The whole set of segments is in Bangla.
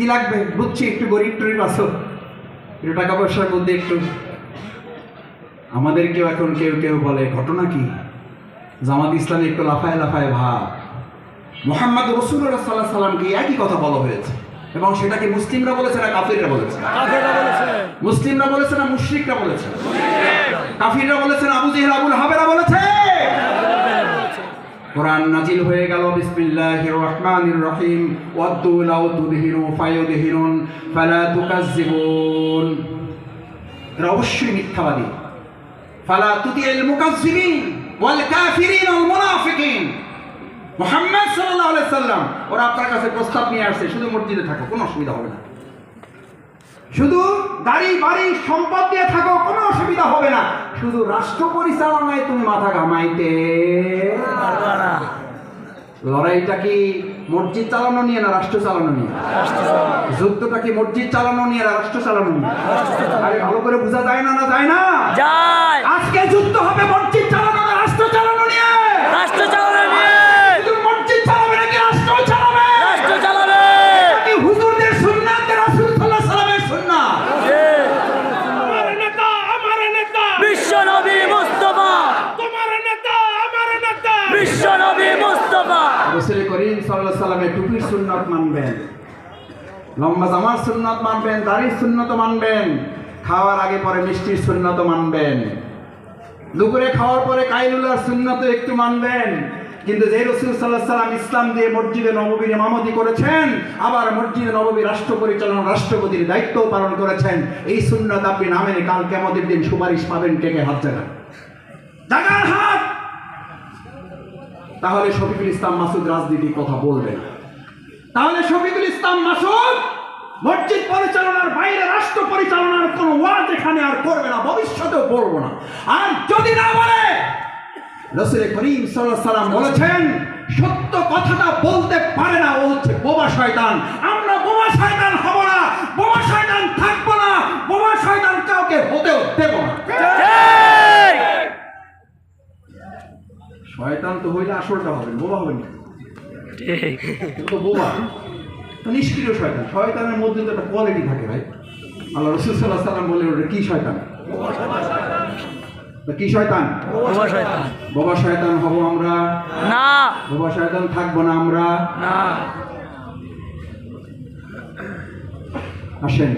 কি লাগবে? বুঝছি একটু গরিব টরিব আসো একটু টাকা পয়সার মধ্যে একটু। আমাদের কেউ এখন কেউ কেউ বলে ঘটনা কি? জামাত ইসলামে একটু লাফায় লাফায় ভাব। মোহাম্মদ রসুল্লাহ সাল্লাহ সাল্লামকে একই কথা বলা হয়েছে। এবং সেটাকে মুসলিমরা বলেছে না কাফিররা বলেছে? বলেছে। মুসলিমরা বলেছে না মুশরিকরা বলেছে? কাফিররা বলেছে না আবু জেহেল আবুল হাবেরা বলেছে? কোরআন নাজিল হয়ে গেল, বিসমিল্লাহির রহমানির রহিম। ওয়াদ্দু ফায়ুদহিনুন ফালা তুকাজ্জিবুন। এরা অবশ্যই মিথ্যাবাদী। ফালা তুতিল মুকাজ্জিবিন ওয়াল কাফিরিন ওয়াল মুনাফিকিন। মুহাম্মদ সাল্লাল্লাহু আলাইহি সাল্লাম, ওরা আপনার কাছে প্রস্তাব নিয়ে আসছে, শুধু মসজিদে থাকো, কোনো অসুবিধা হবে না। শুধু গাড়ি বাড়ি, সম্পদ দিয়ে থাকো, কোনো অসুবিধা হবে না। শুধু রাষ্ট্র পরিচালনায় তুমি মাথা ঘামাইতে। লড়াইটা কি মসজিদ চালানো নিয়ে না রাষ্ট্র চালানো নিয়ে? যুদ্ধটা কি মসজিদ চালানো নিয়ে না রাষ্ট্র চালানো নিয়ে? আরে ভালো করে বোঝা যায় না না যায় না? আজকে যুদ্ধ হবে রসুল করিম সাল্লাহ সাল্লামের টুপির সুন্নত মানবেন। লম্বা জামার সুন্নত মানবেন, দাড়ির সুন্নত মানবেন, খাওয়ার আগে পরে মিষ্টির সুন্নত মানবেন। দুপুরে খাওয়ার পরে কাইলুল্লাহর সুন্নত একটু মানবেন। কিন্তু যে রসুল সাল্লাহ সাল্লাম ইসলাম দিয়ে মসজিদে নববীর ইমামতি করেছেন, আবার মসজিদে নববী রাষ্ট্র পরিচালনা রাষ্ট্রপতির দায়িত্ব পালন করেছেন, এই সুন্নত আপনি নামেন কাল কেমতের দিন সুপারিশ পাবেন টেকে হাত জায়গা জাগার হাত! তাহলে শফিকুল ইসলাম মাসুদ রাজনীতির কথা বলবেন। তাহলে শফিকুল ইসলাম মাসুদ মসজিদ পরিচালনার বাইরে, রাষ্ট্র পরিচালনার কোনো ওয়াজ এখানে আর করবে না, ভবিষ্যতেও করব না। আর যদি না বলে রসুল করিম সাল্লাম বলেছেন, সত্য কথাটা বলতে পারে না, ও হচ্ছে বোমা শয়তান। আমরা বোমা শয়তান হব না বোমা শয়তান থাকব না বোমা শয়তান কাউকে হতেও দেব না ঠিক শয়তান তো হইলে আসলটা হবে বোমা হবে না। তো বোবা। নিষ্ক্রিয় শয়তান। শয়তানের মধ্যে তো একটা কোয়ালিটি থাকে ভাই। আল্লাহ রসুল সাল্লাহ সাল্লাম বলে ওটা কি শয়তান? কি শয়তান? বোমা শয়তান। হব আমরা। না। বোবা শয়তান থাকব না আমরা। না। আসেন।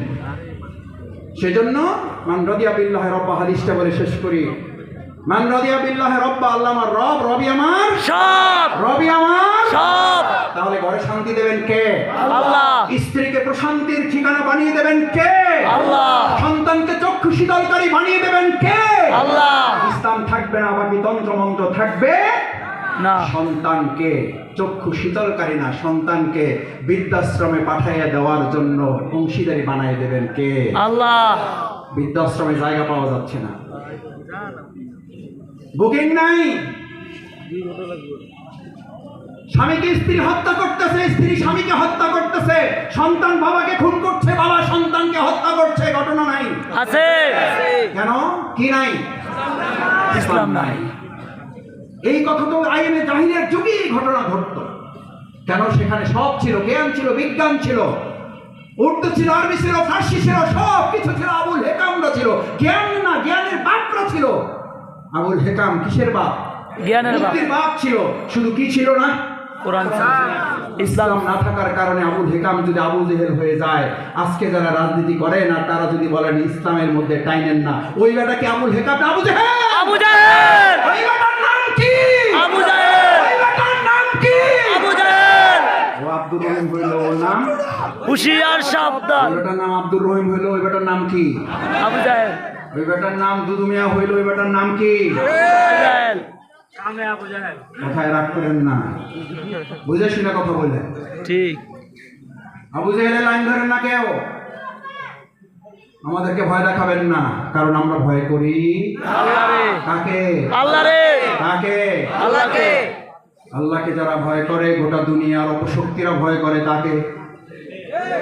সেজন্য মান রদিয়া বিল্লাহ রব্বা হাদিসটা বলে শেষ করি। মান রদিয়া বিল্লাহ রব্বা আল্লাহ আমার রব রবি আমার? সব! রবি আমার? সব! তাহলে ঘরে শান্তি দেবেন কে? আল্লাহ! স্ত্রীকে প্রশান্তির ঠিকানা বানিয়ে দেবেন কে? আল্লাহ! সন্তানকে চক্ষু শীতলকারী বানিয়ে দেবেন কে? আল্লাহ! ইসলাম থাকবে না বাকি তন্ত্রমন্ত্র থাকবে না। সন্তানকে চক্ষু শীতলকারী না সন্তানকে বৃদ্ধাশ্রমে পাঠাইয়া দেওয়ার জন্য অংশীদারি বানিয়ে দেবেন কে? আল্লাহ! বৃদ্ধাশ্রমে জায়গা পাওয়া যাচ্ছে না। বুকিং নাই। স্বামীকে স্ত্রী হত্যা করতেছে স্ত্রী স্বামীকে হত্যা করতেছে সন্তান বাবাকে খুন করছে বাবা সন্তানকে হত্যা করছে ঘটনা নাই। আছে। কেন? কি নাই? ইসলাম নাই। এই কথা তো আইনে জাহিরের যুগেই ঘটনা ঘটত। কেন? সেখানে সব ছিল জ্ঞান ছিল বিজ্ঞান ছিল। উর্দু ছিল আরবি ছিল ফার্সি ছিল সব কিছু ছিল আবুল হেকামরা ছিল। জ্ঞান না জ্ঞানের বাপরা ছিল। আবুল হেকাম কিসের বাপ? জ্ঞানের বাপ। ছিল। শুধু কি ছিল না? কোরআন ইসলাম। না থাকার কারণে আবুল হেকাম যদি আবু জেহেল হয়ে যায় আজকে যারা রাজনীতি করেন আর তারা যদি বলেন ইসলামের মধ্যে টাইনেন না ওই বেটাকে আবুল হেকাম না আবু জেহেল? আবু জাহেল! ওই বেটার নাম কি? আবু জাহেল! ওই বেটার নাম কি? আবু জাহেল! ও আব্দুর রহিম হইল ওর নাম? হুশিয়ার সাবধান। ওই বেটার নাম আব্দুর রহিম হইল ওই বেটার নাম কি? আবু জাহেল। ওই বেটার নাম দুদু মিয়া হইল ওই বেটার নাম কি? রাগ করেন না। কথা ঠিক। আবু লাইন ধরেন না কেউ। আমাদেরকে ভয় দেখাবেন না কারণ আমরা ভয় করি। কাকে? কাকে? আল্লাহকে। আল্লাহকে যারা ভয় করে গোটা দুনিয়ার অপশক্তিরা ভয় করে তাকে।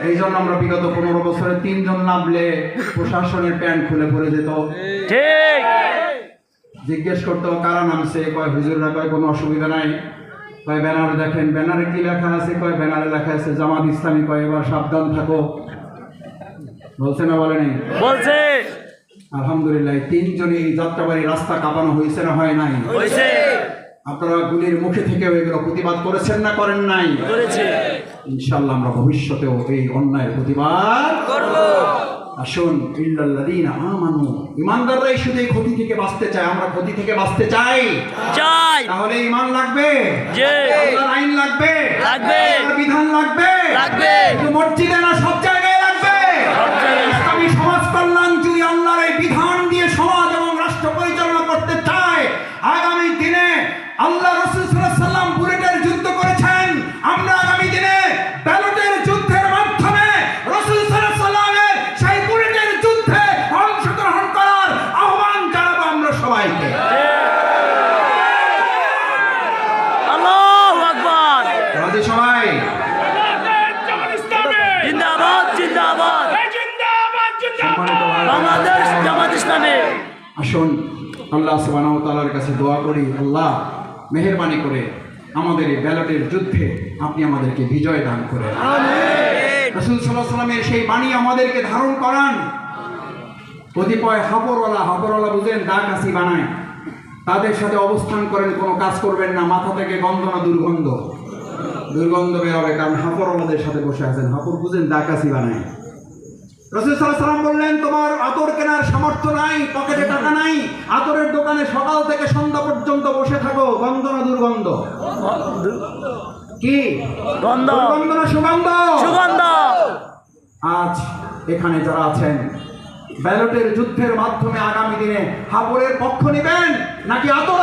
এই জন্য আমরা বিগত পনেরো বছরে তিনজন নামলে প্রশাসনের প্যান্ট খুলে পড়ে যেত। ঠিক। জিজ্ঞেস করতো কারা নামছে কয় হুজুররা কয় কোনো অসুবিধা নাই। কয় ব্যানারে দেখেন ব্যানারে কি লেখা আছে কয় ব্যানারে লেখা আছে জামাত ইসলামী কয় এবার সাবধান থাকো। বলছে না বলে নেই? বলছে। আলহামদুলিল্লাহ এই তিনজনে এই যাত্রাবাড়ি রাস্তা কাঁপানো হয়েছে না হয় নাই? হয়েছে। আপনারা গুলির মুখে থেকে এগুলো প্রতিবাদ করেছেন না করেন নাই? ইনশাল্লাহ আমরা ভবিষ্যতেও এই অন্যায়ের প্রতিবাদ করব। আসুন আমানু। ইমানদাররাই শুধু এই ক্ষতি থেকে বাঁচতে চায় আমরা ক্ষতি থেকে বাঁচতে চাই। চাই। তাহলে ইমান লাগবে? আইন লাগবে? লাগবে। বিধান লাগবে? লাগবে। মসজিদে না জিন্দাবাদ। বাংলাদেশ জামাত ইসলামী। আসুন আল্লাহ সুবহানাহু ওয়া কাছে দোয়া করি। আল্লাহ মেহেরবানি করে আমাদের এই ব্যালটের যুদ্ধে আপনি আমাদেরকে বিজয় দান করেন। রসুল সাল্লাহ সাল্লামের সেই বাণী আমাদেরকে ধারণ করান। কতিপয় হাপরওয়ালা হাপরওয়ালা বুঝেন দা কাশি বানায়। তাদের সাথে অবস্থান করেন কোনো কাজ করবেন না মাথা থেকে গন্ধ না দুর্গন্ধ। দুর্গন্ধ বেরোবে কারণ হাপরওয়ালাদের সাথে বসে আছেন। হাপর বুঝেন কাশি বানায়। রসুল সাল্লাম বললেন তোমার আতর কেনার সামর্থ্য নাই পকেটে টাকা নাই আতরের দোকানে সকাল থেকে সন্ধ্যা পর্যন্ত বসে থাকো গন্ধ না দুর্গন্ধ? কি? গন্ধ। না সুগন্ধ? সুগন্ধ। আজ এখানে যারা আছেন ব্যালটের যুদ্ধের মাধ্যমে আগামী দিনে হাবরের পক্ষ নেবেন নাকি আতর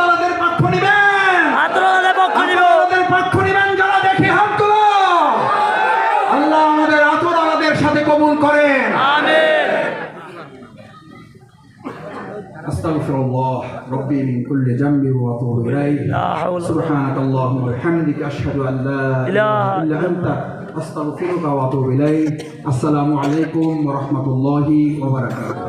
أستغفر الله ربي من كل ذنب وأتوب إليه لا حول ولا سبحانك اللهم وبحمدك أشهد أن لا إله إلا أنت أستغفرك وأتوب إليك السلام عليكم ورحمة الله وبركاته